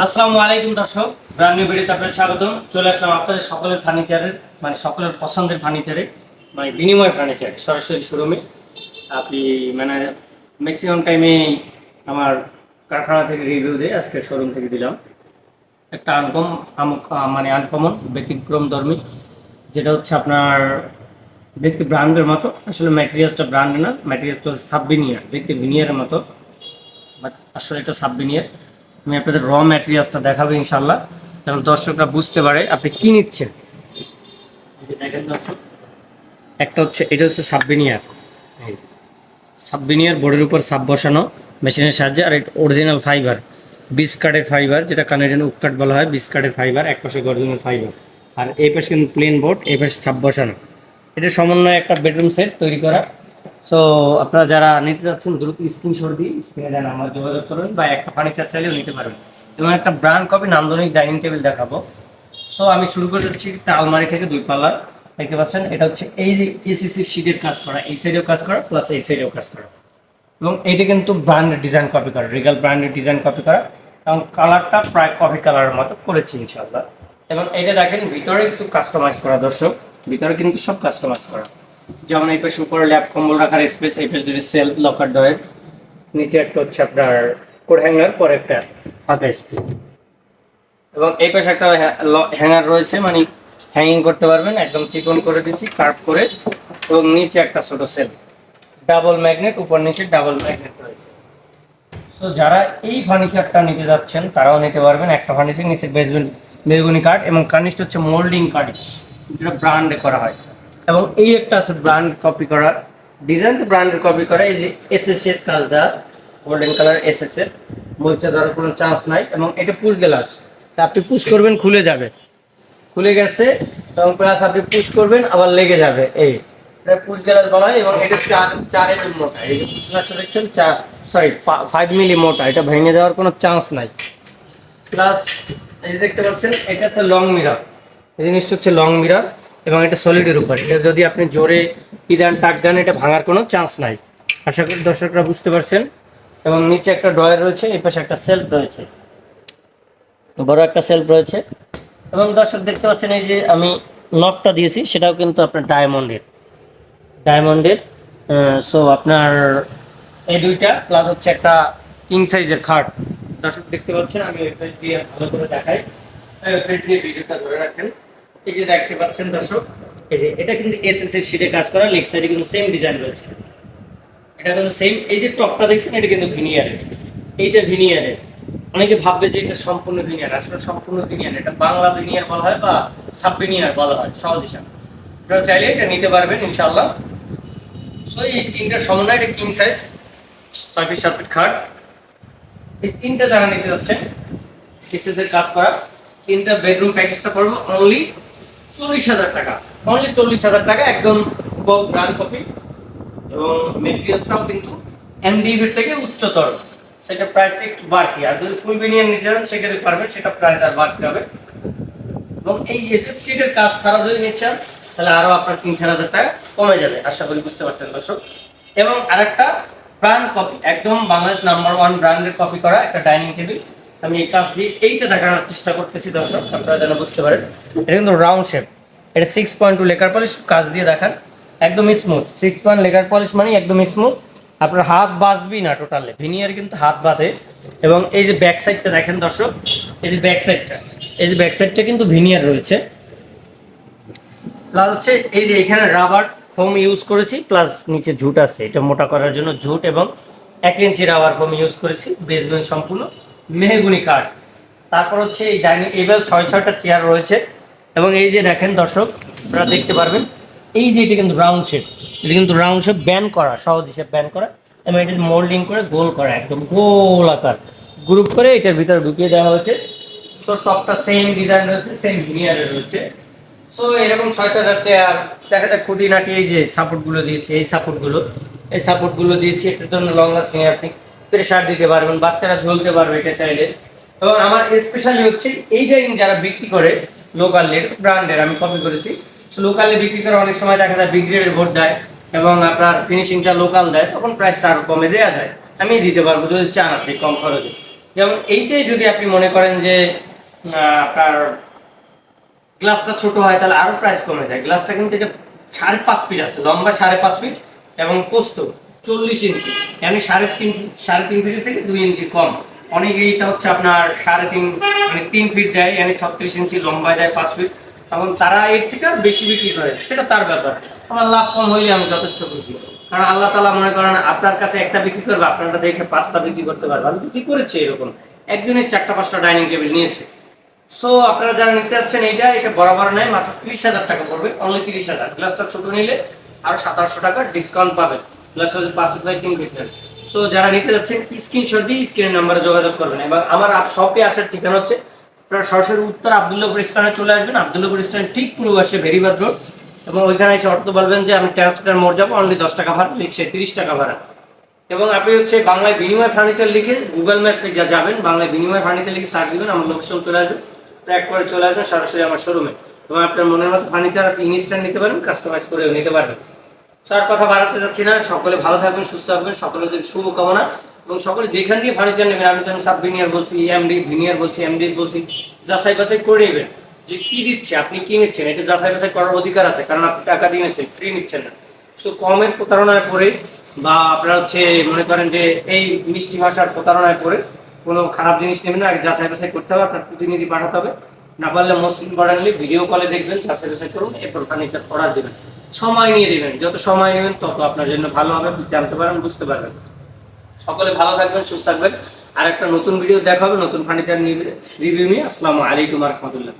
আসসালামু আলাইকুম দর্শক ব্র্যান্ড নিউ ভিডিওতে আপনাদের স্বাগতম। চলে আসলাম আপনাদের সকলের ফার্নিচারের মানে সকলের পছন্দের ফার্নিচারে মানে বিনিময় ফার্নিচার সরাসরি শোরুমে আপনি মানে ম্যাক্সিমাম টাইমে আমার কারখানা থেকে রিভিউ দিয়ে আজকে শোরুম থেকে দিলাম। একটা আনকম মানে আনকমন ব্যতিক্রম ধর্মী, যেটা হচ্ছে আপনার দেখতে ব্র্যান্ডের মতো। আসলে ম্যাটেরিয়ালসটা ব্র্যান্ড না ম্যাটেরিয়ালসটা সাবভিনিয়ার দেখতে ভিনিয়ারের মতো। বাট আসলে এটা সাবভিনিয়ার আমি আপনাদের র ম্যাটেরিয়ালসটা দেখাবো ইনশাল্লাহ যেন দর্শকরা বুঝতে পারে আপনি কি নিচ্ছেন। দেখেন দর্শক। একটা হচ্ছে এটা হচ্ছে সাবভিনিয়ার সাবভিনিয়ার বোর্ডের উপর সাব বসানো মেশিনের সাহায্যে আর অরিজিনাল ফাইবার বিস্কাটের ফাইবার যেটা কানাডিয়ান উৎকাট বলা হয় বিস্কাটের ফাইবার এক পাশে অরিজিনাল ফাইবার আর এই পাশে কিন্তু প্লেন বোর্ড এই পাশে সাব বসানো। এটা সমন্বয়ে একটা বেডরুম সেট তৈরি করা। সো আপনারা যারা নিতে যাচ্ছেন, দ্রুত স্ক্রিনশট দিয়ে স্ক্রিনে দেন আমার যোগাযোগ করুন বা একটা ফার্নিচার চাইলেও নিতে পারবেন। এবং একটা ব্র্যান্ড কপি নান্দনিক ডাইনিং টেবিল দেখাবো। সো আমি শুরু করে যাচ্ছি একটা আলমারি থেকে দুই পাল্লার দেখতে পাচ্ছেন, এটা হচ্ছে এই যে এসিসি শিটের কাজ করা। এই সাইডেও কাজ করা প্লাস এই সাইডেও কাজ করা। এবং এইটা কিন্তু ব্র্যান্ডের ডিজাইন কপি করা রিগাল ব্র্যান্ডের ডিজাইন কপি করা। এবং কালারটা প্রায় কপি কালারের মতো করেছি ইনশাল্লাহ এবং এটা দেখেন, ভিতরে একটু কাস্টমাইজ করা, দর্শক। ভিতরে কিন্তু সব কাস্টমাইজ করা। যেমন এই পাশে উপরে ল্যাপ কম্বল রাখার স্পেস এই পাশে দুটি সেল লকার ডয়ের নিচে একটা হচ্ছে আপনার কোড হ্যাঙ্গার পরে একটা ফাঁকা স্পেস এবং এই পাশে একটা হ্যাঙ্গার রয়েছে মানে হ্যাঙ্গিং করতে পারবেন, একদম চিকন করে দিছি কার্ভ করে, এবং নিচে একটা ছোট সেল ডাবল ম্যাগনেট উপর নিচে ডাবল ম্যাগনেট রয়েছে। সো যারা এই ফার্নিচারটা নিতে যাচ্ছেন, তারাও নিতে পারবেন একটা ফার্নিচার নিচে বেসবেন বেগুনি কাঠ, এবং কার্নিশটা হচ্ছে মোল্ডিং কার্নিশ যেটা ব্র্যান্ডে করা হয়। এবং এই একটা আছে ব্র্যান্ড কপি করা। ডিজাইন তো ব্র্যান্ডের কপি করা, এই যে এস এস এর কাজ দেওয়া গোল্ডেন কালার এস এস এর, মরিচা দেওয়ার কোনো চান্স নাই এবং এটা পুশ গ্লাস তা আপনি পুশ করবেন, খুলে যাবে। খুলে গেছে, এবং প্লাস আপনি পুশ করবেন, আবার লেগে যাবে, এই। এটা পুশ গ্লাস বলা হয় এবং এটা চার চার এম এম মোটা। এই গ্লাসটা দেখছেন, চার সরি ফাইভ মিলি মোটা। এটা ভেঙে যাওয়ার কোনো চান্স নাই। প্লাস এই দেখতে পাচ্ছেন, এটা হচ্ছে লং মিরার এই জিনিসটা হচ্ছে লং মিরার এবং এটা সলিডের উপর। এটা যদি আপনি জোরে ই দেন টাক দেন, এটা ভাঙার কোনো চান্স নাই। আশা করি দর্শকরা বুঝতে পারছেন। এবং নিচে একটা ড্রয়ার রয়েছে, এই পাশে একটা সেলফ রয়েছে। বড় একটা সেলফ রয়েছে। এবং দর্শক দেখতে পাচ্ছেন, এই যে আমি নফটা দিয়েছি, সেটাও কিন্তু আপনার ডায়মন্ডের ডায়মন্ডের সো আপনার এই দুইটা প্লাস হচ্ছে একটা কিং সাইজের খাট। দর্শক দেখতে পাচ্ছেন, আমি পেজ দিয়ে ভালো করে দেখাই। পেজ দিয়ে ভিডিওটা ধরে রাখেন। এই যে দেখতে পাচ্ছেন দর্শক, এই যে এটা কিন্তু এস এস এর শিটে কাজ করা, লেগ সাইডে কিন্তু সেম ডিজাইন রয়েছে। এটা কিন্তু সেম এই যে টপটা দেখছেন, এটা কিন্তু ভিনিয়ারের এইটা ভিনিয়ারের অনেকে ভাববে যে এটা সম্পূর্ণ ভিনিয়ার আসলে সম্পূর্ণ ভিনিয়ার এটা বাংলা ভিনিয়ার বলা হয় বা সাব ভিনিয়ার বলা হয়, সহজ হিসাবে। আপনারা চাইলে এটা নিতে পারবেন ইনশাল্লাহ সো এই তিনটা সমন্বয়, এটা কিং সাইজ ছয় ফিট সাত ফিট খাট। এই তিনটা যারা নিতে যাচ্ছেন এসএস এর কাজ করা, তিনটা বেডরুম প্যাকেজটা পড়বে অনলি চল্লিশ হাজার টাকা। অনলি চল্লিশ হাজার টাকা একদম ব্র্যান্ড কপি এবং মেটেরিয়ালসটাও কিন্তু এমডিভির থেকে উচ্চতর। সেটা প্রাইসটা একটু বাড়তি। আর যদি ফুল বিনিয়ন নিতে চান, সেক্ষেত্রে পারবেন, সেটা প্রাইস আর বাড়তে হবে। এবং এই এসএস শিটের কাজ ছাড়া যদি নিচ্ছেন তাহলে আরও আপনার তিন চার হাজার টাকা কমে যাবে। আশা করি বুঝতে পারছেন দর্শক। এবং আরেকটা ব্র্যান্ড কপি একদম বাংলাদেশ নাম্বার ওয়ান ব্র্যান্ডের কপি করা একটা ডাইনিং টেবিল আমি এই কাজ দিয়ে এইটা দেখানোর চেষ্টা করতেছি, দর্শক, আপনারা যেন বুঝতে পারেন। এটা কিন্তু রাউন্ড শেপ এটা six point two lacquer polish কাজ দিয়ে দেখান। একদম smooth six point lacquer polish মানে একদম স্মুথ আপনার হাত বাজবি না টোটালে ভিনিয়ার কিন্তু হাত বাঁধে। এবং এই যে ব্যাক সাইডটা দেখেন, দর্শক, এই যে ব্যাক সাইডটা এই যে ব্যাক সাইডটা কিন্তু ভিনিয়ার রয়েছে। প্লাস হচ্ছে এই যে এখানে রাবার ফোম ইউজ করেছি প্লাস নিচে ঝুট আছে। এটা মোটা করার জন্য ঝুট এবং এক ইঞ্চি রাবার ফোম ইউজ করেছি বেসমেন্ট সম্পূর্ণ। মেহগুনি কাঠ। তারপর হচ্ছে এই ডাইনিং এবার ছয়, ছয়টা চেয়ার রয়েছে। এবং এই যে দেখেন দর্শক, আপনারা দেখতে পারবেন, এই যে এটা কিন্তু রাউন্ড শেপ। এটা কিন্তু রাউন্ড শেপ ব্যান করা, সহজ হিসেবে ব্যান করা। এবং এটা মোল্ডিং করে গোল করা, একদম গোল আকার। গ্রুপ করে এটার ভিতরে ঢুকিয়ে দেওয়া হয়েছে। সো টপটা সেম ডিজাইন রয়েছে সেম ভিনিয়ারে রয়েছে। সো এরকম ছয়টা আর দেখা যাক খুঁটিনাটি এই যে সাপোর্টগুলো দিয়েছি, এই সাপোর্টগুলো এই সাপোর্টগুলো দিয়েছি, এটার জন্য লং লাস্টিং আপনি প্রেশার দিতে পারবেন বাচ্চারা ঝুলতে পারবে এটা চাইলে। এবং আমার স্পেশালি হচ্ছে এই ডাইনিং যারা বিক্রি করে লোকালের ব্র্যান্ডের আমি কপি করেছি। সো লোকালে বিক্রি করে অনেক সময় দেখা যায় বিগ্রেডের ভোট দেয় এবং আপনার ফিনিশিংটা লোকাল দেয়, তখন প্রাইসটা আরও কমে দেওয়া যায়। আমি দিতে পারব যদি চান আপনি কম খরচে। যেমন এইটাই যদি আপনি মনে করেন যে আপনার গ্লাসটা ছোট হয়, তাহলে আরও প্রাইস কমে যায়। গ্লাসটা কিন্তু এটা সাড়ে পাঁচ ফিট আছে, লম্বা সাড়ে পাঁচ ফিট এবং পোস্ত। চল্লিশ ইঞ্চি মানে সাড়ে তিন সাড়ে তিন ফিট থেকে দুই ইঞ্চি কম। অনেকে এইটা হচ্ছে আপনার সাড়ে তিন মানে তিন ফিট দেয় মানে ছত্রিশ ইঞ্চি লম্বায় দেয় পাঁচ ফিট এবং তারা এর থেকে আর বেশি বিক্রি করে। সেটা তার ব্যাপার। আমার লাভ কম হইলে আমি যথেষ্ট খুশি। কারণ আল্লাহ তালা মনে করেন, আপনার কাছে একটা বিক্রি করবে, আপনারটা দেখে পাঁচটা বিক্রি করতে পারবে। আমি বিক্রি করেছি এরকম। একজনের চারটা, পাঁচটা ডাইনিং টেবিল নিয়েছে। সো আপনারা যারা নিতে যাচ্ছেন, এইটা, এটা বরাবর নেয়, মাত্র তিরিশ হাজার টাকা পড়বে। অনলি তিরিশ হাজার। গ্লাসটা ছোটো নিলে আরও সাতাশশো টাকা ডিসকাউন্ট পাবেন। গ্লাস হচ্ছে ফিট বাই তিন ফিট সো যারা নিতে যাচ্ছেন স্ক্রিনশট দিয়ে স্ক্রিনের নাম্বারে যোগাযোগ করবেন। এবং আমার শপে আসার ঠিকানা হচ্ছে আপনারা সরাসরি উত্তর আবদুল্লাপুর স্থানে চলে আসবেন। আবদুল্লাপুর স্থানে ঠিক পূর্ব পাশে ভেরিবাদ রোড এবং ওইখানে এসে অর্থ বলবেন যে, আমি ট্রান্সফার মোড় যাব অনলি দশ টাকা ভাড়া লিখছে তিরিশ টাকা ভাড়া। এবং আপনি হচ্ছে বাংলায় বিনিময় ফার্নিচার লিখে গুগল ম্যাপসে যা যাবেন, বাংলায় বিনিময় ফার্নিচার লিখে সার্চ দিবেন, আমার লোকেশন চলে আসবে। ট্র্যাক করে চলে আসবেন সরাসরি আমার শোরুমে এবং আপনার মনের মতো ফার্নিচার আপনি ইনস্ট্যান্ট নিতে পারেন কাস্টমাইজ করেও নিতে পারবেন। স্যার, কথা বাড়াতে যাচ্ছি না। সকলে ভালো থাকবেন, সুস্থ থাকবেন। সকলের জন্য শুভকামনা। এবং সকলে যেখান দিয়ে ফার্নিচার নেবেন, আমি যেন সাব ভিনিয়ার বলছি এমডি ভিনিয়ার বলছি এমডি বলছি, যাচাই বাছাই করে নেবেন। যে কি দিচ্ছে, আপনি কি নিচ্ছেন, এটা যাচাই বাছাই করার অধিকার আছে, কারণ আপনি টাকা দিয়ে নিচ্ছেন ফ্রি নিচ্ছেন না। সো কমের প্রতারণায় পড়ে, বা আপনারা হচ্ছে মনে করেন যে এই মিষ্টি ভাষার প্রতারণায় পড়ে, কোনো খারাপ জিনিস নেবেন না, আগে যাচাই বাছাই করতে হবে, আপনার প্রতিনিধি পাঠাতে হবে। না পারলে মুসলিম পড়ানলি ভিডিও কলে দেখবেন, যাচাই বাছাই করুন, এরপর ফার্নিচার অর্ডার দেবেন। সময় নিয়ে দেবেন। যত সময় নেবেন তত আপনার জন্য ভালো হবে জানতে পারবেন, বুঝতে পারবেন। সকলে ভালো থাকবেন, সুস্থ থাকবেন। আর একটা নতুন ভিডিও দেখা হবে, নতুন ফার্নিচার নিয়ে রিভিউ নিয়ে। আসসালামু আলাইকুম রহমতুল্লাহ।